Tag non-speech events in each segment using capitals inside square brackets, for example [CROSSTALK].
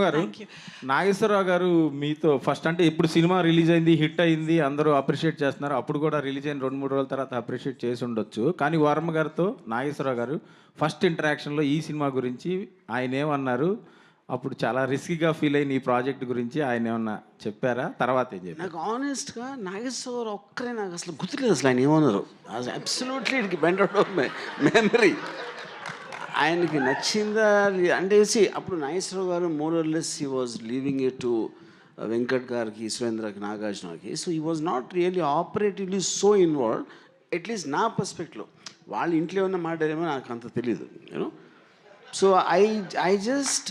గారు నాగేశ్వరరావు గారు మీతో ఫస్ట్ అంటే ఇప్పుడు సినిమా రిలీజ్ అయింది హిట్ అయింది అందరూ అప్రిషియేట్ చేస్తున్నారు. అప్పుడు కూడా రిలీజ్ అయిన రెండు మూడు రోజుల తర్వాత అప్రిషియేట్ చేసి ఉండొచ్చు. కానీ వర్మ గారితో నాగేశ్వరరావు గారు ఫస్ట్ ఇంటరాక్షన్లో ఈ సినిమా గురించి ఆయన ఏమన్నారు? అప్పుడు చాలా రిస్కీగా ఫీల్ అయిన ఈ ప్రాజెక్ట్ గురించి ఆయన ఏమన్నా చెప్పారా? తర్వాత ఏం చెప్పారు? నాకు ఆనెస్ట్గా నాగేశ్వర ఒక్కరే నాకు అసలు గుర్తులేదు అసలు ఆయన ఏమన్నారు. Absolutely it bend out of memory ఆయనకి నచ్చిందా? అంటే అప్పుడు Nageswararao garu more or less he was leaving it to Venkat గారికి సురేంద్రకి నాగార్జునకి so he was not really operatively so involve at least నా పర్స్పెక్ట్లో వాళ్ళ ఇంట్లో ఉన్న మాట ఏమో నాకు అంత తెలియదు you know so I I just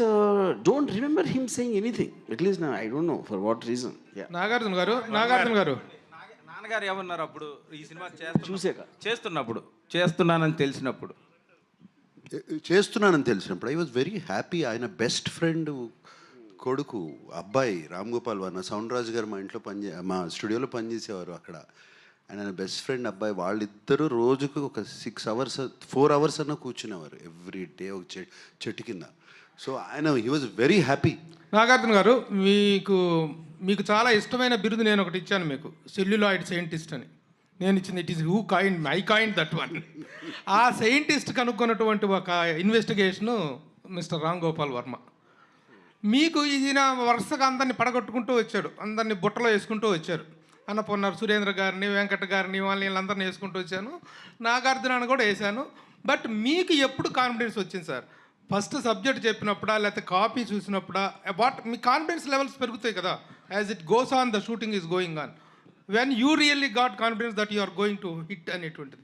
don't remember him saying anything at least I don't know for what reason yeah Nagarjuna garu Nagarjuna garu. నాగ- నాన్నగారు ఏమన్నారు అప్పుడు ఈ సినిమా చూసాక చేస్తున్నప్పుడు? చేస్తున్నానని తెలిసినప్పుడు. చేస్తున్నానని తెలిసినప్పుడు ఐ వాజ్ వెరీ హ్యాపీ ఆయన బెస్ట్ ఫ్రెండ్ కొడుకు అబ్బాయి రామ్ గోపాల్ వర్మ సౌండ్ రాజు గారు మా ఇంట్లో పనిచే మా స్టూడియోలో పనిచేసేవారు అక్కడ. ఆయన బెస్ట్ ఫ్రెండ్ అబ్బాయి వాళ్ళిద్దరూ రోజుకు ఒక సిక్స్ అవర్స్ ఫోర్ అవర్స్ అన్న కూర్చునేవారు ఎవ్రీ డే ఒక చెట్టు కింద. సో ఆయన he was very happy Nagarjuna garu మీకు మీకు చాలా ఇష్టమైన బిరుదు నేను ఒకటి ఇచ్చాను మీకు సెల్యులాయిడ్ సైంటిస్ట్ అని. నేను ఇచ్చింది it is who coin my coin that one ఆ సైంటిస్ట్ కనుక్కున్నటువంటి ఒక ఇన్వెస్టిగేషను మిస్టర్ రామ్ గోపాల్ వర్మ. మీకు ఈయన వరుసగా అందరిని పడగొట్టుకుంటూ వచ్చాడు అందరిని బుట్టలో వేసుకుంటూ వచ్చారు. అన్నపూర్ణ సురేంద్ర గారిని వెంకట గారిని వాళ్ళని వీళ్ళందరినీ వేసుకుంటూ వచ్చాను. నాగార్జునాన్ని కూడా వేశాను. బట్ మీకు ఎప్పుడు కాన్ఫిడెన్స్ వచ్చింది సార్? ఫస్ట్ సబ్జెక్ట్ చెప్పినప్పుడా లేకపోతే కాపీ చూసినప్పుడా? వాట్ మీ కాన్ఫిడెన్స్ లెవెల్స్ పెరుగుతాయి కదా. As it goes on the shooting is going on when you really got confidence that you are going to hit అనేటువంటిది.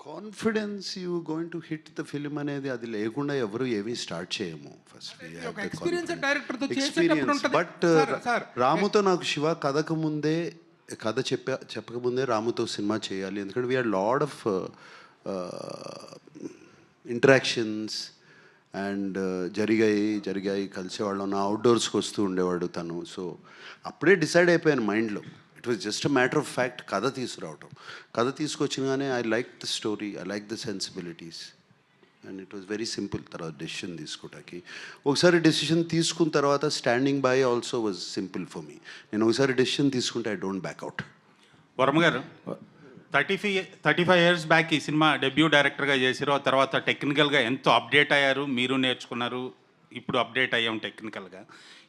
Confidence you going to hit the film అనేది అది లేకుండా ఎవరు ఏమీ స్టార్ట్ చేయము. ఫస్ట్ experience director తో. But sir. రాముతో నాకు శివ కథకు ముందే కథ చెప్పా చెప్పకముందే రాముతో సినిమా చేయాలి. ఎందుకంటే we are lot of interactions and జరిగాయి జరిగాయి. కలిసేవాళ్ళం. నా అవుట్డోర్స్కి వస్తూ ఉండేవాడు తను. సో అప్పుడే డిసైడ్ అయిపోయాను మైండ్లో it was just a matter of fact కథ తీసుకురావటం. కథ తీసుకొచ్చినగానే I like the story I like the sensibilities. And it was very simple తర్వాత డెసిషన్ తీసుకోవటానికి ఒకసారి డెసిషన్ తీసుకున్న తర్వాత standing by also was simple for me. నేను ఒకసారి డెసిషన్ తీసుకుంటే I don't back out Varma garu thirty five thirty five years back ఈ సినిమా డెబ్యూ డైరెక్టర్గా చేసారు ఆ తర్వాత టెక్నికల్గా ఎంతో అప్డేట్ అయ్యారు. మీరు నేర్చుకున్నారు. ఇప్పుడు అప్డేట్ అయ్యాం టెక్నికల్గా.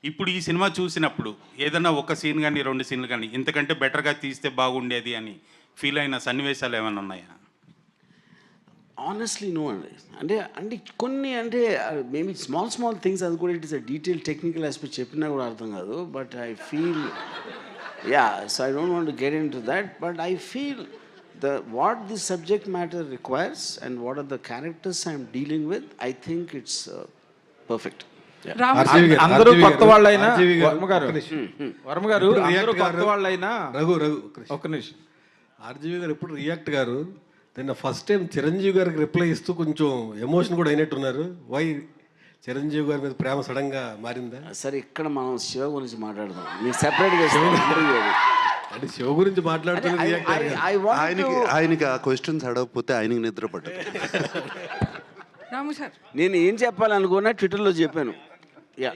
ఇప్పుడు ఈ సినిమా చూసినప్పుడు ఏదైనా ఒక సీన్ కానీ రెండు సీన్లు కానీ ఇంతకంటే బెటర్గా తీస్తే బాగుండేది అని ఫీల్ అయిన సన్నివేశాలు ఏమైనా ఉన్నాయా? ఆనెస్ట్లీ నో అండి. అంటే అంటే కొన్ని అంటే మేబీ స్మాల్ స్మాల్ థింగ్స్ అది కూడా it is a detail technical aspect చెప్పినా కూడా అర్థం కాదు. But I feel ya so I don't want get into that. But I feel the what the subject matter requires and what are the characters I'm dealing with I think it's perfect అందరూ కొత్త వాళ్ళైనా RGV గారు, వర్మ గారు. ఒక్క నిమిషం. వర్మ గారు ఇప్పుడు అందరూ రియాక్ట్ కొత్త వాళ్ళైనా రఘు రఘు ఒక్క నిమిషం. ఆర్జీవి గారు ఎప్పుడు రియాక్ట్ గారు? నిన్న ఫస్ట్ టైం చిరంజీవి గారికి రిప్లై ఇస్తూ కొంచెం ఎమోషన్ కూడా అయినట్టున్నారు. వై చిరంజీవి గారి మీద ప్రేమ సడన్గా మారిందా? సరే ఇక్కడ మనం శివ గురించి మాట్లాడదాం. మీరు సెపరేట్గా అంటే శివ గురించి మాట్లాడుతున్న రియాక్ట్ అయ్యారు ఐ వాంట్ ఆయనకి ఆయనకి ఆ క్వశ్చన్స్ అడగకపోతే ఆయనకి నిద్ర [LAUGHS] నేను ఏం చెప్పాలనుకున్నా ట్విట్టర్లో చెప్పాను. యా.